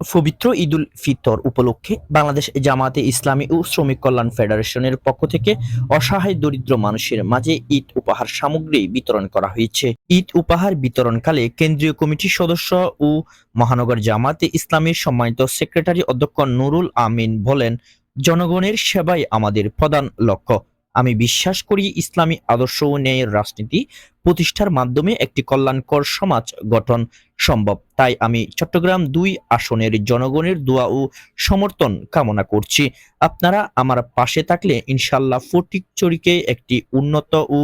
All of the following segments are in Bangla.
পবিত্র ঈদুল ফিতর উপলক্ষে বাংলাদেশ জামাতে ইসলামী ও শ্রমিক কল্যাণ ফেডারেশনের পক্ষ থেকে অসহায় দরিদ্র মানুষের মাঝে ঈদ উপহার সামগ্রী বিতরণ করা হয়েছে। ঈদ উপহার বিতরণকালে কেন্দ্রীয় কমিটির সদস্য ও মহানগর জামাতে ইসলামীর সম্মানিত সেক্রেটারি অধ্যক্ষ নুরুল আমিন বলেন, জনগণের সেবাই আমাদের প্রধান লক্ষ্য। আমি বিশ্বাস করি ইসলামী আদর্শ ও ন্যায়ের রাজনীতি প্রতিষ্ঠার মাধ্যমে একটি কল্যাণকর সমাজ গঠন সম্ভব। তাই আমি চট্টগ্রাম দুই আসনের জনগণের দোয়া ও সমর্থন কামনা করছি। আপনারা আমার পাশে থাকলে ইনশাল্লাহ ফটিকচুরিকে একটি উন্নত ও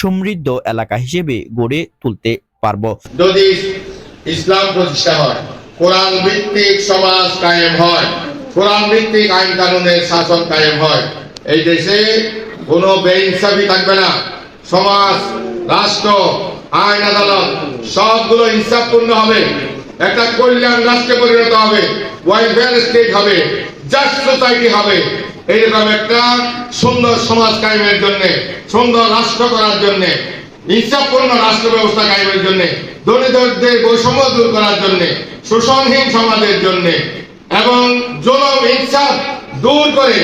সমৃদ্ধ এলাকা হিসেবে গড়ে তুলতে পারব। যদি ইসলাম প্রতিষ্ঠা হয়, কোরআন ভিত্তিক সমাজ কায়েম হয়, কোরআন ভিত্তিক আইন কানুনের শাসন কায়েম হয়, এই দেশে কোনো বেইনসাফি থাকবে না। সমাজ, রাষ্ট্র, আইন, আদালত, সবগুলো ইনসাফপূর্ণ হবে। একটা কল্যাণ রাষ্ট্রে পরিণত হবে ওয়েলফেয়ার স্টেট হবে জাস্ট সোসাইটি হবে। এইরকম একটা সুন্দর সমাজ কায়েমের জন্য, সুন্দর রাষ্ট্র করার জন্য ইচ্ছাপূর্ণ রাষ্ট্র ব্যবস্থা কায়েমের জন্য, দরিদ্রদের বৈষম্য দূর করার জন্য, শোষণহীন সমাজের জন্য, এবং জনম ইনসাফ দূর করে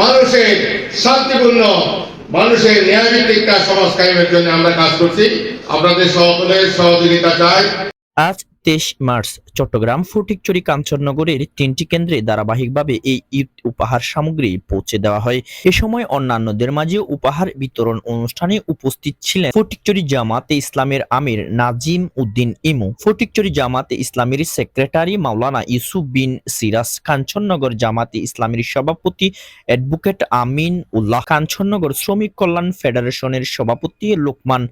মানুষের শান্তিপূর্ণ, মানুষের ন্যায়ভিত্তিক একটা সমাজ কায়েমের জন্য আমরা কাজ করছি। আপনাদের সকলের সহযোগিতা চাই। আজ তেইশ মার্চ, চট্টগ্রাম ফটিকচুরি কাঞ্চননগরের তিনটি কেন্দ্রে ধারাবাহিকভাবে এই ঈদ উপহার সামগ্রী পৌঁছে দেওয়া হয়। এ সময় অন্যান্যদের মাঝে উপহার বিতরণ অনুষ্ঠানে উপস্থিত ছিলেন ফটিকচুরি জামাতে ইসলামের আমির নাজিম উদ্দিন ইমু, ফটিকচুরি জামাতে ইসলামের সেক্রেটারি মাওলানা ইউসুফ বিন সিরাজ, কাঞ্চননগর জামাতে ইসলামের সভাপতি অ্যাডভোকেট আমিন উল্লাহ কাঞ্চননগর শ্রমিক কল্যাণ ফেডারেশনের সভাপতি লোকমান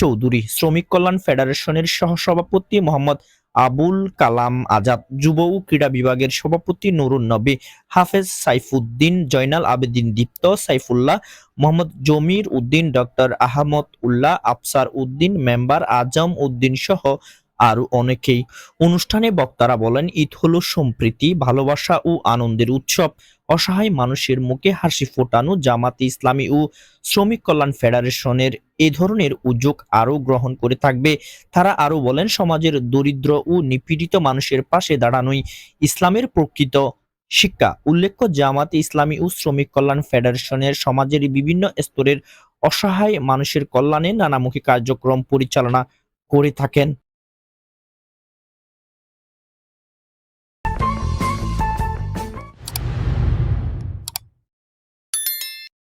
চৌধুরী, শ্রমিক কল্যাণ ফেডারেশনের সহসভাপতি মোহাম্মদ আবুল কালাম আজাদ, যুব ও ক্রীড়া বিভাগের সভাপতি নুরুন নবী, হাফেজ সাইফুদ্দিন, জয়নাল আবেদিন দীপ্ত, সাইফুল্লাহ মোহাম্মদ জমির উদ্দিন, ডক্টর আহমদ উল্লাহ, আফসার উদ্দিন, মেম্বার আজম উদ্দিন সহ আরও অনেকেই। অনুষ্ঠানে বক্তারা বলেন, ঈদ হলো সম্প্রীতি, ভালোবাসা ও আনন্দের উৎসব। অসহায় মানুষের মুখে হাসি ফোটানো জামাতে ইসলামী ও শ্রমিক কল্যাণ ফেডারেশনের এ ধরনের উদ্যোগ আরও গ্রহণ করে থাকবে। তারা আরও বলেন, সমাজের দরিদ্র ও নিপীড়িত মানুষের পাশে দাঁড়ানোই ইসলামের প্রকৃত শিক্ষা। উল্লেখ্য, জামাতে ইসলামী ও শ্রমিক কল্যাণ ফেডারেশনের সমাজের বিভিন্ন স্তরের অসহায় মানুষের কল্যাণে নানামুখী কার্যক্রম পরিচালনা করে থাকেন।